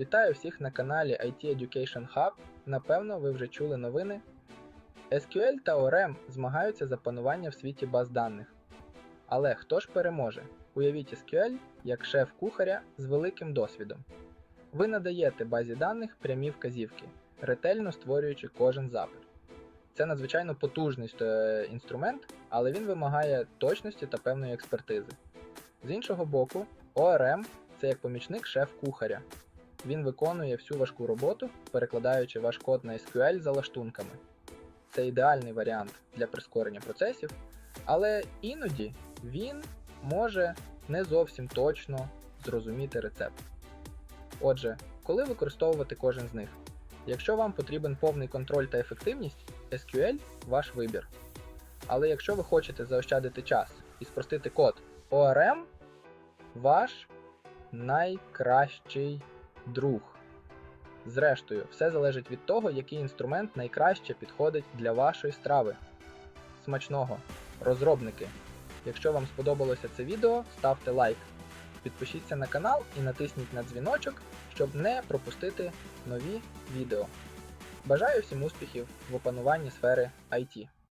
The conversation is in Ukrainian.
Вітаю всіх на каналі IT Education Hub. Напевно, ви вже чули новини. SQL та ORM змагаються за панування в світі баз даних. Але хто ж переможе? Уявіть SQL як шеф кухаря з великим досвідом. Ви надаєте базі даних прямі вказівки, ретельно створюючи кожен запит. Це надзвичайно потужний е, інструмент, але він вимагає точності та певної експертизи. З іншого боку, ORM це як помічник шеф-кухаря. Він виконує всю важку роботу, перекладаючи ваш код на SQL за лаштунками. Це ідеальний варіант для прискорення процесів, але іноді він може не зовсім точно зрозуміти рецепт. Отже, коли використовувати кожен з них? Якщо вам потрібен повний контроль та ефективність, SQL ваш вибір. Але якщо ви хочете заощадити час і спростити код, ORM ваш найкращий друг. Зрештою, все залежить від того, який інструмент найкраще підходить для вашої страви. Смачного! Розробники! Якщо вам сподобалося це відео, ставте лайк, підпишіться на канал і натисніть на дзвіночок, щоб не пропустити нові відео. Бажаю всім успіхів в опануванні сфери IT.